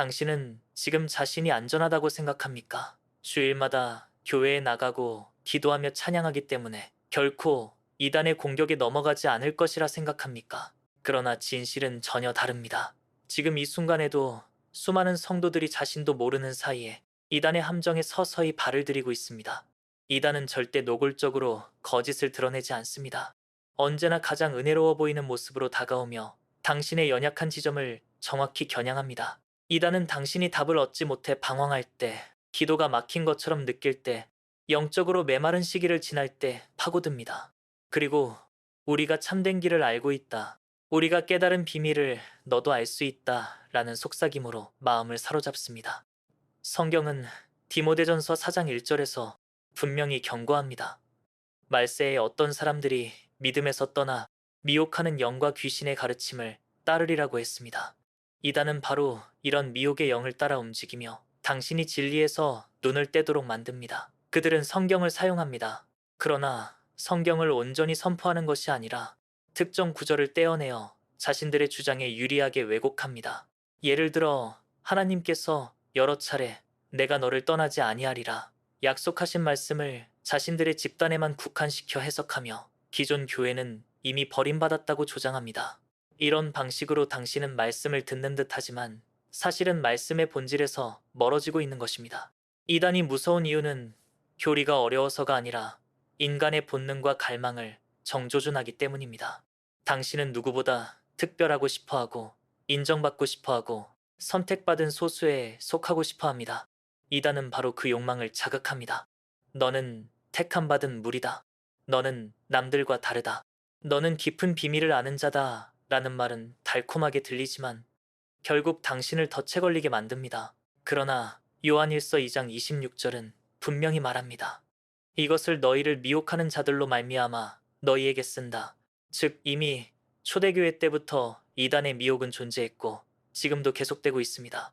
당신은 지금 자신이 안전하다고 생각합니까? 주일마다 교회에 나가고 기도하며 찬양하기 때문에 결코 이단의 공격에 넘어가지 않을 것이라 생각합니까? 그러나 진실은 전혀 다릅니다. 지금 이 순간에도 수많은 성도들이 자신도 모르는 사이에 이단의 함정에 서서히 발을 들이고 있습니다. 이단은 절대 노골적으로 거짓을 드러내지 않습니다. 언제나 가장 은혜로워 보이는 모습으로 다가오며 당신의 연약한 지점을 정확히 겨냥합니다. 이단은 당신이 답을 얻지 못해 방황할 때, 기도가 막힌 것처럼 느낄 때, 영적으로 메마른 시기를 지날 때 파고듭니다. 그리고 우리가 참된 길을 알고 있다. 우리가 깨달은 비밀을 너도 알 수 있다. 라는 속삭임으로 마음을 사로잡습니다. 성경은 디모데전서 4장 1절에서 분명히 경고합니다. 말세에 어떤 사람들이 믿음에서 떠나 미혹하는 영과 귀신의 가르침을 따르리라고 했습니다. 이단은 바로 이런 미혹의 영을 따라 움직이며 당신이 진리에서 눈을 떼도록 만듭니다. 그들은 성경을 사용합니다. 그러나 성경을 온전히 선포하는 것이 아니라 특정 구절을 떼어내어 자신들의 주장에 유리하게 왜곡합니다. 예를 들어 하나님께서 여러 차례 내가 너를 떠나지 아니하리라 약속하신 말씀을 자신들의 집단에만 국한시켜 해석하며 기존 교회는 이미 버림받았다고 조장합니다. 이런 방식으로 당신은 말씀을 듣는 듯 하지만 사실은 말씀의 본질에서 멀어지고 있는 것입니다. 이단이 무서운 이유는 교리가 어려워서가 아니라 인간의 본능과 갈망을 정조준하기 때문입니다. 당신은 누구보다 특별하고 싶어 하고 인정받고 싶어 하고 선택받은 소수에 속하고 싶어 합니다. 이단은 바로 그 욕망을 자극합니다. 너는 택함 받은 물이다. 너는 남들과 다르다. 너는 깊은 비밀을 아는 자다. 라는 말은 달콤하게 들리지만 결국 당신을 덫에 걸리게 만듭니다. 그러나 요한일서 2장 26절은 분명히 말합니다. 이것을 너희를 미혹하는 자들로 말미암아 너희에게 쓴다. 즉 이미 초대교회 때부터 이단의 미혹은 존재했고 지금도 계속되고 있습니다.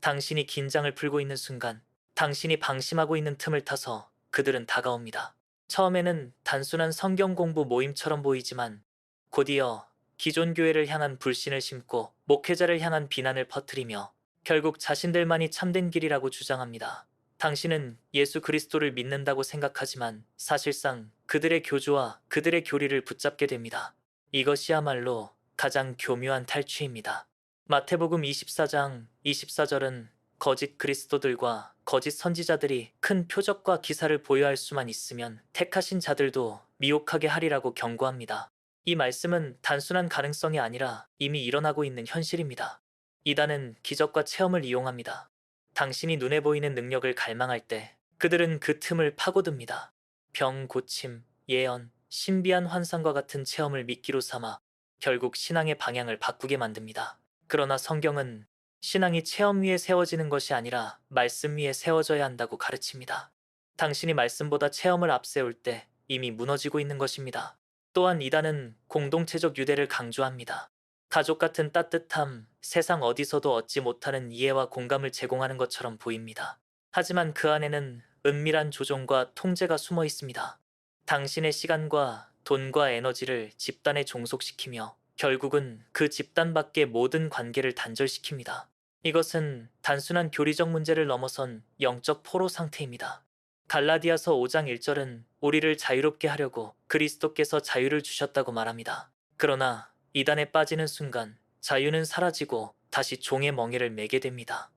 당신이 긴장을 풀고 있는 순간 당신이 방심하고 있는 틈을 타서 그들은 다가옵니다. 처음에는 단순한 성경 공부 모임처럼 보이지만 곧이어 기존 교회를 향한 불신을 심고 목회자를 향한 비난을 퍼뜨리며 결국 자신들만이 참된 길이라고 주장합니다. 당신은 예수 그리스도를 믿는다고 생각하지만 사실상 그들의 교주와 그들의 교리를 붙잡게 됩니다. 이것이야말로 가장 교묘한 탈취입니다. 마태복음 24장 24절은 거짓 그리스도들과 거짓 선지자들이 큰 표적과 기사를 보여할 수만 있으면 택하신 자들도 미혹하게 하리라고 경고합니다. 이 말씀은 단순한 가능성이 아니라 이미 일어나고 있는 현실입니다. 이단은 기적과 체험을 이용합니다. 당신이 눈에 보이는 능력을 갈망할 때 그들은 그 틈을 파고듭니다. 병 고침, 예언, 신비한 환상과 같은 체험을 미끼로 삼아 결국 신앙의 방향을 바꾸게 만듭니다. 그러나 성경은 신앙이 체험 위에 세워지는 것이 아니라 말씀 위에 세워져야 한다고 가르칩니다. 당신이 말씀보다 체험을 앞세울 때 이미 무너지고 있는 것입니다. 또한 이단은 공동체적 유대를 강조합니다. 가족 같은 따뜻함, 세상 어디서도 얻지 못하는 이해와 공감을 제공하는 것처럼 보입니다. 하지만 그 안에는 은밀한 조종과 통제가 숨어 있습니다. 당신의 시간과 돈과 에너지를 집단에 종속시키며 결국은 그 집단 밖의 모든 관계를 단절시킵니다. 이것은 단순한 교리적 문제를 넘어선 영적 포로 상태입니다. 갈라디아서 5장 1절은 우리를 자유롭게 하려고 그리스도께서 자유를 주셨다고 말합니다. 그러나 이단에 빠지는 순간 자유는 사라지고 다시 종의 멍에를 매게 됩니다.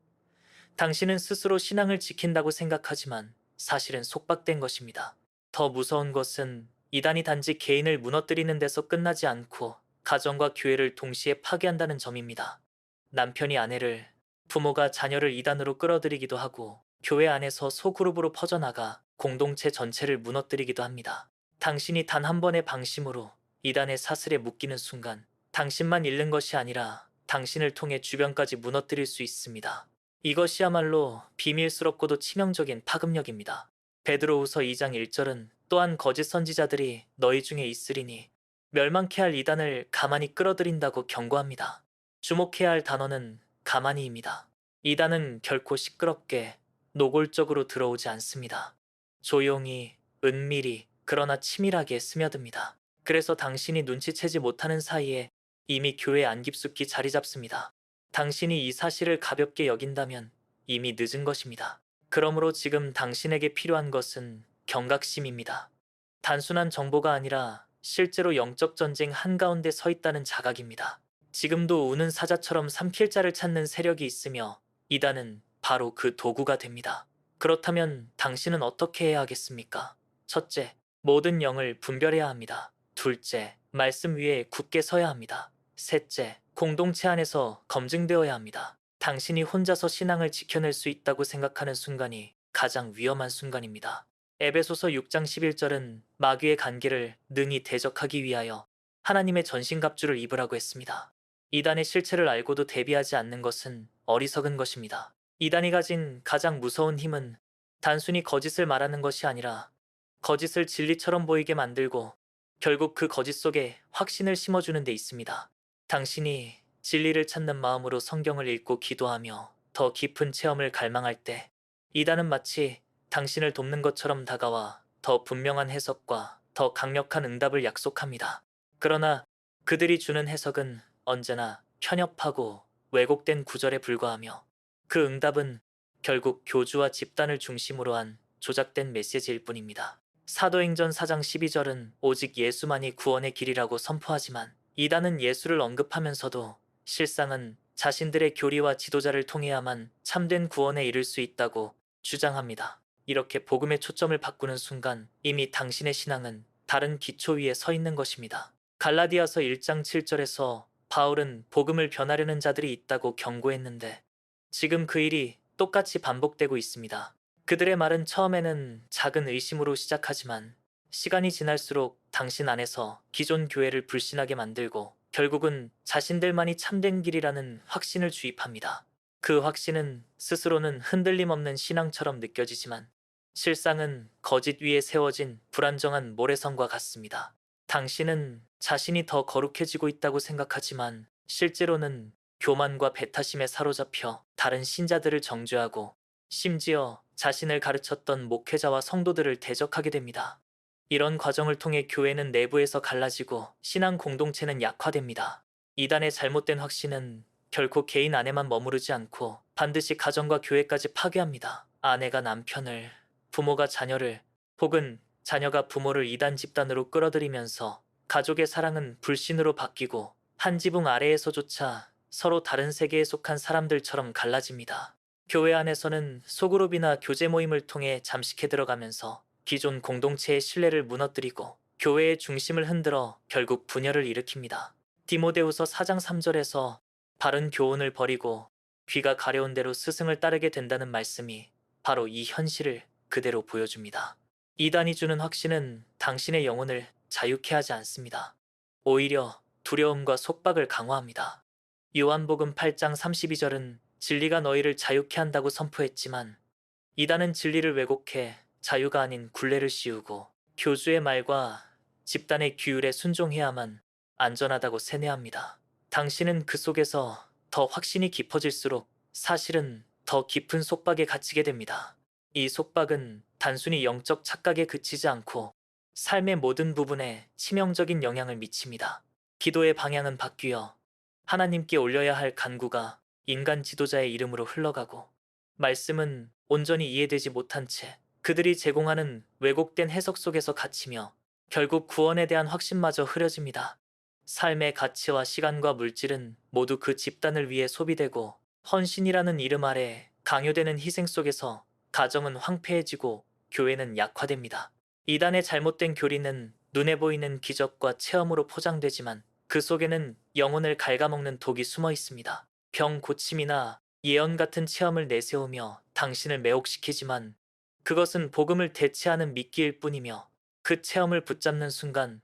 당신은 스스로 신앙을 지킨다고 생각하지만 사실은 속박된 것입니다. 더 무서운 것은 이단이 단지 개인을 무너뜨리는 데서 끝나지 않고 가정과 교회를 동시에 파괴한다는 점입니다. 남편이 아내를, 부모가 자녀를 이단으로 끌어들이기도 하고 교회 안에서 소그룹으로 퍼져나가 공동체 전체를 무너뜨리기도 합니다. 당신이 단 한 번의 방심으로 이단의 사슬에 묶이는 순간 당신만 잃는 것이 아니라 당신을 통해 주변까지 무너뜨릴 수 있습니다. 이것이야말로 비밀스럽고도 치명적인 파급력입니다. 베드로후서 2장 1절은 또한 거짓 선지자들이 너희 중에 있으리니 멸망케 할 이단을 가만히 끌어들인다고 경고합니다. 주목해야 할 단어는 가만히입니다. 이단은 결코 시끄럽게 노골적으로 들어오지 않습니다. 조용히, 은밀히, 그러나 치밀하게 스며듭니다. 그래서 당신이 눈치채지 못하는 사이에 이미 교회 안 깊숙이 자리 잡습니다. 당신이 이 사실을 가볍게 여긴다면 이미 늦은 것입니다. 그러므로 지금 당신에게 필요한 것은 경각심입니다. 단순한 정보가 아니라 실제로 영적 전쟁 한가운데 서 있다는 자각입니다. 지금도 우는 사자처럼 삼킬 자를 찾는 세력이 있으며 이단은 바로 그 도구가 됩니다. 그렇다면 당신은 어떻게 해야 하겠습니까? 첫째, 모든 영을 분별해야 합니다. 둘째, 말씀 위에 굳게 서야 합니다. 셋째, 공동체 안에서 검증되어야 합니다. 당신이 혼자서 신앙을 지켜낼 수 있다고 생각하는 순간이 가장 위험한 순간입니다. 에베소서 6장 11절은 마귀의 간계를 능히 대적하기 위하여 하나님의 전신갑주를 입으라고 했습니다. 이단의 실체를 알고도 대비하지 않는 것은 어리석은 것입니다. 이단이 가진 가장 무서운 힘은 단순히 거짓을 말하는 것이 아니라 거짓을 진리처럼 보이게 만들고 결국 그 거짓 속에 확신을 심어주는 데 있습니다. 당신이 진리를 찾는 마음으로 성경을 읽고 기도하며 더 깊은 체험을 갈망할 때 이단은 마치 당신을 돕는 것처럼 다가와 더 분명한 해석과 더 강력한 응답을 약속합니다. 그러나 그들이 주는 해석은 언제나 편협하고 왜곡된 구절에 불과하며 그 응답은 결국 교주와 집단을 중심으로 한 조작된 메시지일 뿐입니다. 사도행전 4장 12절은 오직 예수만이 구원의 길이라고 선포하지만 이단은 예수를 언급하면서도 실상은 자신들의 교리와 지도자를 통해야만 참된 구원에 이를 수 있다고 주장합니다. 이렇게 복음의 초점을 바꾸는 순간 이미 당신의 신앙은 다른 기초 위에 서 있는 것입니다. 갈라디아서 1장 7절에서 바울은 복음을 변하려는 자들이 있다고 경고했는데 지금 그 일이 똑같이 반복되고 있습니다. 그들의 말은 처음에는 작은 의심으로 시작하지만 시간이 지날수록 당신 안에서 기존 교회를 불신하게 만들고 결국은 자신들만이 참된 길이라는 확신을 주입합니다. 그 확신은 스스로는 흔들림 없는 신앙처럼 느껴지지만 실상은 거짓 위에 세워진 불안정한 모래성과 같습니다. 당신은 자신이 더 거룩해지고 있다고 생각하지만 실제로는 교만과 배타심에 사로잡혀 다른 신자들을 정죄하고 심지어 자신을 가르쳤던 목회자와 성도들을 대적하게 됩니다. 이런 과정을 통해 교회는 내부에서 갈라지고 신앙 공동체는 약화됩니다. 이단의 잘못된 확신은 결코 개인 안에만 머무르지 않고 반드시 가정과 교회까지 파괴합니다. 아내가 남편을, 부모가 자녀를, 혹은 자녀가 부모를 이단 집단으로 끌어들이면서 가족의 사랑은 불신으로 바뀌고 한 지붕 아래에서조차 서로 다른 세계에 속한 사람들처럼 갈라집니다. 교회 안에서는 소그룹이나 교제 모임을 통해 잠식해 들어가면서 기존 공동체의 신뢰를 무너뜨리고 교회의 중심을 흔들어 결국 분열을 일으킵니다. 디모데후서 4장 3절에서 바른 교훈을 버리고 귀가 가려운 대로 스승을 따르게 된다는 말씀이 바로 이 현실을 그대로 보여줍니다. 이단이 주는 확신은 당신의 영혼을 자유케 하지 않습니다. 오히려 두려움과 속박을 강화합니다. 요한복음 8장 32절은 진리가 너희를 자유케 한다고 선포했지만 이단은 진리를 왜곡해 자유가 아닌 굴레를 씌우고 교주의 말과 집단의 규율에 순종해야만 안전하다고 세뇌합니다. 당신은 그 속에서 더 확신이 깊어질수록 사실은 더 깊은 속박에 갇히게 됩니다. 이 속박은 단순히 영적 착각에 그치지 않고 삶의 모든 부분에 치명적인 영향을 미칩니다. 기도의 방향은 바뀌어 하나님께 올려야 할 간구가 인간 지도자의 이름으로 흘러가고 말씀은 온전히 이해되지 못한 채 그들이 제공하는 왜곡된 해석 속에서 갇히며 결국 구원에 대한 확신마저 흐려집니다. 삶의 가치와 시간과 물질은 모두 그 집단을 위해 소비되고 헌신이라는 이름 아래 강요되는 희생 속에서 가정은 황폐해지고 교회는 약화됩니다. 이단의 잘못된 교리는 눈에 보이는 기적과 체험으로 포장되지만 그 속에는 영혼을 갉아먹는 독이 숨어 있습니다. 병 고침이나 예언 같은 체험을 내세우며 당신을 매혹시키지만 그것은 복음을 대체하는 미끼일 뿐이며 그 체험을 붙잡는 순간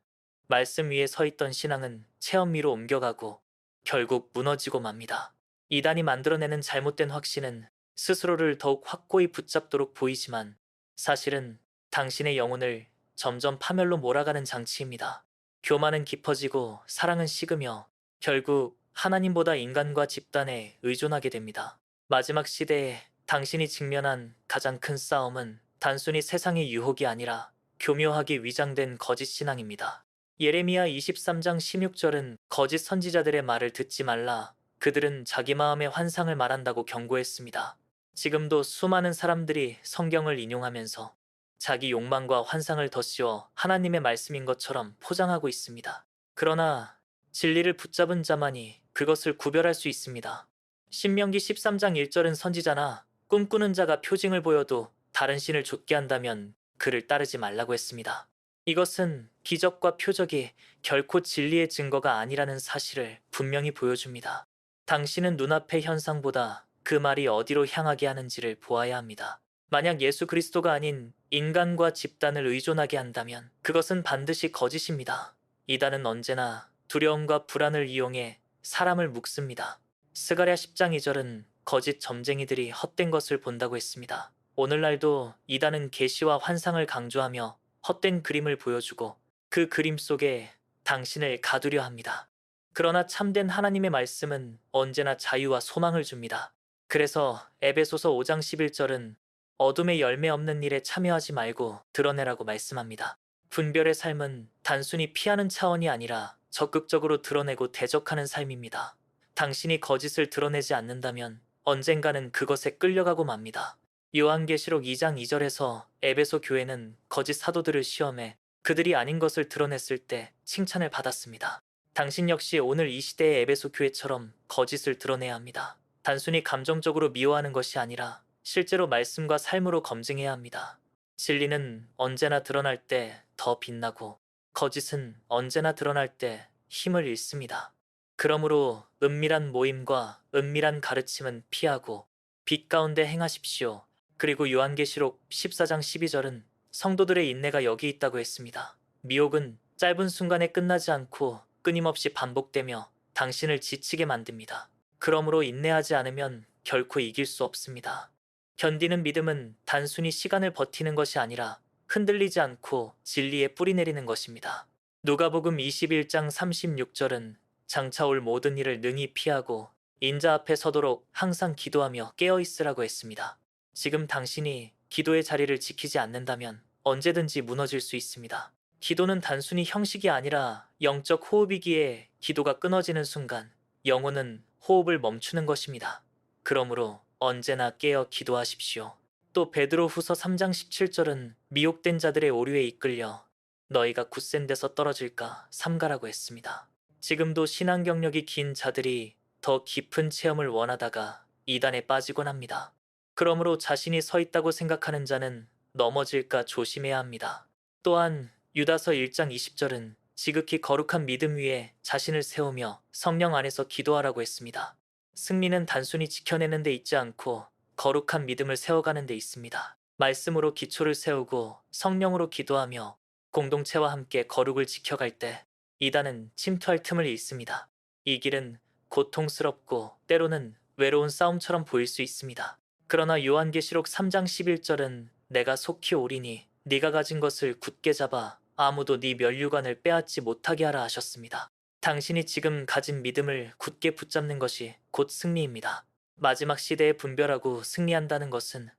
말씀 위에 서 있던 신앙은 체험 위로 옮겨가고 결국 무너지고 맙니다. 이단이 만들어내는 잘못된 확신은 스스로를 더욱 확고히 붙잡도록 보이지만 사실은 당신의 영혼을 점점 파멸로 몰아가는 장치입니다. 교만은 깊어지고 사랑은 식으며 결국 하나님보다 인간과 집단에 의존하게 됩니다. 마지막 시대에 당신이 직면한 가장 큰 싸움은 단순히 세상의 유혹이 아니라 교묘하게 위장된 거짓 신앙입니다. 예레미야 23장 16절은 거짓 선지자들의 말을 듣지 말라. 그들은 자기 마음의 환상을 말한다고 경고했습니다. 지금도 수많은 사람들이 성경을 인용하면서 자기 욕망과 환상을 덧씌워 하나님의 말씀인 것처럼 포장하고 있습니다. 그러나 진리를 붙잡은 자만이 그것을 구별할 수 있습니다. 신명기 13장 1절은 선지자나 꿈꾸는 자가 표징을 보여도 다른 신을 좇게 한다면 그를 따르지 말라고 했습니다. 이것은 기적과 표적이 결코 진리의 증거가 아니라는 사실을 분명히 보여줍니다. 당신은 눈앞의 현상보다 그 말이 어디로 향하게 하는지를 보아야 합니다. 만약 예수 그리스도가 아닌 인간과 집단을 의존하게 한다면 그것은 반드시 거짓입니다. 이단은 언제나 두려움과 불안을 이용해 사람을 묶습니다. 스가랴 10장 2절은 거짓 점쟁이들이 헛된 것을 본다고 했습니다. 오늘날도 이단은 계시와 환상을 강조하며 헛된 그림을 보여주고 그 그림 속에 당신을 가두려 합니다. 그러나 참된 하나님의 말씀은 언제나 자유와 소망을 줍니다. 그래서 에베소서 5장 11절은 어둠의 열매 없는 일에 참여하지 말고 드러내라고 말씀합니다. 분별의 삶은 단순히 피하는 차원이 아니라 적극적으로 드러내고 대적하는 삶입니다. 당신이 거짓을 드러내지 않는다면 언젠가는 그것에 끌려가고 맙니다. 요한계시록 2장 2절에서 에베소 교회는 거짓 사도들을 시험해 그들이 아닌 것을 드러냈을 때 칭찬을 받았습니다. 당신 역시 오늘 이 시대의 에베소 교회처럼 거짓을 드러내야 합니다. 단순히 감정적으로 미워하는 것이 아니라 실제로 말씀과 삶으로 검증해야 합니다. 진리는 언제나 드러날 때 더 빛나고 거짓은 언제나 드러날 때 힘을 잃습니다. 그러므로 은밀한 모임과 은밀한 가르침은 피하고 빛 가운데 행하십시오. 그리고 요한계시록 14장 12절은 성도들의 인내가 여기 있다고 했습니다. 미혹은 짧은 순간에 끝나지 않고 끊임없이 반복되며 당신을 지치게 만듭니다. 그러므로 인내하지 않으면 결코 이길 수 없습니다. 견디는 믿음은 단순히 시간을 버티는 것이 아니라 흔들리지 않고 진리에 뿌리 내리는 것입니다. 누가복음 21장 36절은 장차 올 모든 일을 능히 피하고 인자 앞에 서도록 항상 기도하며 깨어 있으라고 했습니다. 지금 당신이 기도의 자리를 지키지 않는다면 언제든지 무너질 수 있습니다. 기도는 단순히 형식이 아니라 영적 호흡이기에 기도가 끊어지는 순간 영혼은 호흡을 멈추는 것입니다. 그러므로 언제나 깨어 기도하십시오. 또 베드로 후서 3장 17절은 미혹된 자들의 오류에 이끌려 너희가 굳센 데서 떨어질까 삼가라고 했습니다. 지금도 신앙 경력이 긴 자들이 더 깊은 체험을 원하다가 이단에 빠지곤 합니다. 그러므로 자신이 서 있다고 생각하는 자는 넘어질까 조심해야 합니다. 또한 유다서 1장 20절은 지극히 거룩한 믿음 위에 자신을 세우며 성령 안에서 기도하라고 했습니다. 승리는 단순히 지켜내는 데 있지 않고 거룩한 믿음을 세워가는 데 있습니다. 말씀으로 기초를 세우고 성령으로 기도하며 공동체와 함께 거룩을 지켜갈 때 이단은 침투할 틈을 잃습니다. 이 길은 고통스럽고 때로는 외로운 싸움처럼 보일 수 있습니다. 그러나 요한계시록 3장 11절은 내가 속히 오리니 네가 가진 것을 굳게 잡아 아무도 네 면류관을 빼앗지 못하게 하라 하셨습니다. 당신이 지금 가진 믿음을 굳게 붙잡는 것이 곧 승리입니다. 마지막 시대에 분별하고 승리한다는 것은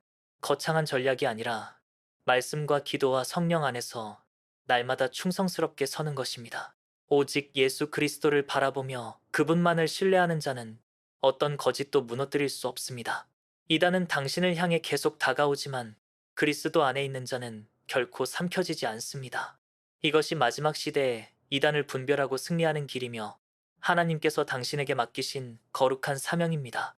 거창한 전략이 아니라 말씀과 기도와 성령 안에서 날마다 충성스럽게 서는 것입니다. 오직 예수 그리스도를 바라보며 그분만을 신뢰하는 자는 어떤 거짓도 무너뜨릴 수 없습니다. 이단은 당신을 향해 계속 다가오지만 그리스도 안에 있는 자는 결코 삼켜지지 않습니다. 이것이 마지막 시대에 이단을 분별하고 승리하는 길이며 하나님께서 당신에게 맡기신 거룩한 사명입니다.